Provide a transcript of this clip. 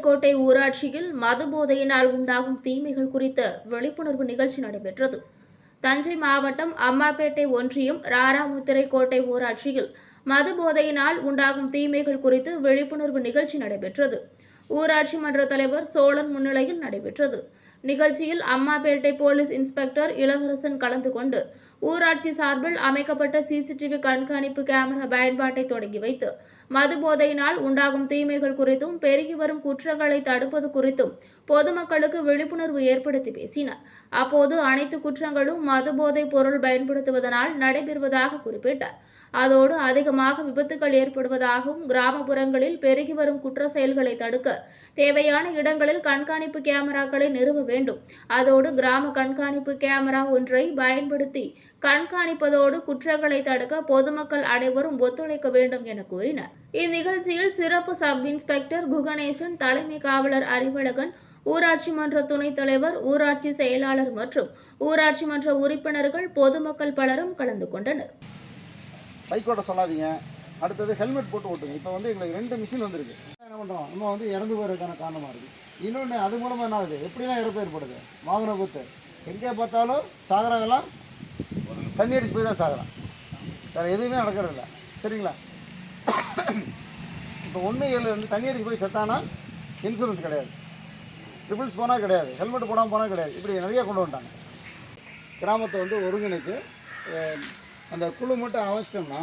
கோட்டை ஊராட்சியில் மது போதையினால் உண்டாகும் தீமைகள் குறித்த விழிப்புணர்வு நிகழ்ச்சி நடைபெற்றது. தஞ்சை மாவட்டம் அம்மாப்பேட்டை ஒன்றியம் ராராமுத்திரை கோட்டை ஊராட்சியில் மது போதையினால் உண்டாகும் தீமைகள் குறித்து விழிப்புணர்வு நிகழ்ச்சி நடைபெற்றது. ஊராட்சி மன்ற தலைவர் சோழன் முன்னிலையில் நடைபெற்றது. நிகழ்ச்சியில் அம்மாபேட்டை போலீஸ் இன்ஸ்பெக்டர் இளவரசன் கலந்து கொண்டு ஊராட்சி சார்பில் அமைக்கப்பட்ட சிசிடிவி கண்காணிப்பு கேமரா பயன்பாட்டை தொடங்கி வைத்து மது போதையினால் உண்டாகும் தீமைகள் குறித்தும் பெருகி வரும் குற்றங்களை தடுப்பது குறித்தும் பொதுமக்களுக்கு விழிப்புணர்வு ஏற்படுத்தி பேசினார். அப்போது அனைத்து குற்றங்களும் மது போதை பொருள் பயன்படுத்துவதனால் நடைபெறுவதாக குறிப்பிட்டார். அதோடு அதிகமாக விபத்துகள் ஏற்படுவதாகவும் கிராமப்புறங்களில் பெருகி வரும் குற்ற செயல்களை தடுக்க தேவையான இடங்களில் கண்காணிப்பு கேமராக்களை நிறுவ வேண்டும். அதோடு கிராம கண்காணிப்பு கேமரா ஒன்றை பயன்படுத்தி கண்காணிப்பதோடு குற்றங்களை தடுக்க பொதுமக்கள் அனைவரும் ஒத்துழைக்க வேண்டும் என கூறினர். இந்நிகழ்ச்சியில் சிறப்பு சப் இன்ஸ்பெக்டர் குகணேசன் தலைமை காவலர் அறிவழகன் ஊராட்சி மன்ற துணைத் தலைவர் ஊராட்சி செயலாளர் மற்றும் ஊராட்சி மன்ற உறுப்பினர்கள் பொதுமக்கள் பலரும் கலந்து கொண்டனர். பைக்கோட சொல்லாதீங்க. அடுத்தது ஹெல்மெட் போட்டு ஓட்டுங்க. இப்போ வந்து எங்களுக்கு ரெண்டு மிஷின் வந்திருக்கு. பண்ணுறோம் நம்ம வந்து இறந்து போகிறதுக்கான காரணமாக இருக்குது இன்னொன்று அது மூலமாக என்ன ஆகுது? எப்படிலாம் இறப்பு ஏற்படுது வாகன விபத்து எங்கே பார்த்தாலும் சாகுறவங்கலாம் தண்ணி அடிச்சு போய் தான் சாகுறான். வேறு எதுவுமே நடக்கிறதில்ல. சரிங்களா? இப்போ ஒன்று ஏழு வந்து தண்ணி அடிச்சு போய் செத்தானா இன்சூரன்ஸ் கிடையாது. ட்ரிபிள்ஸ் போனால் கிடையாது. ஹெல்மெட் போடாமல் போனால் கிடையாது. இப்படி நிறைய கொண்டு வந்துட்டாங்க. கிராமத்தை வந்து ஒருங்கிணைத்து அந்த குழு மட்டும் அமைச்சிட்டோம்னா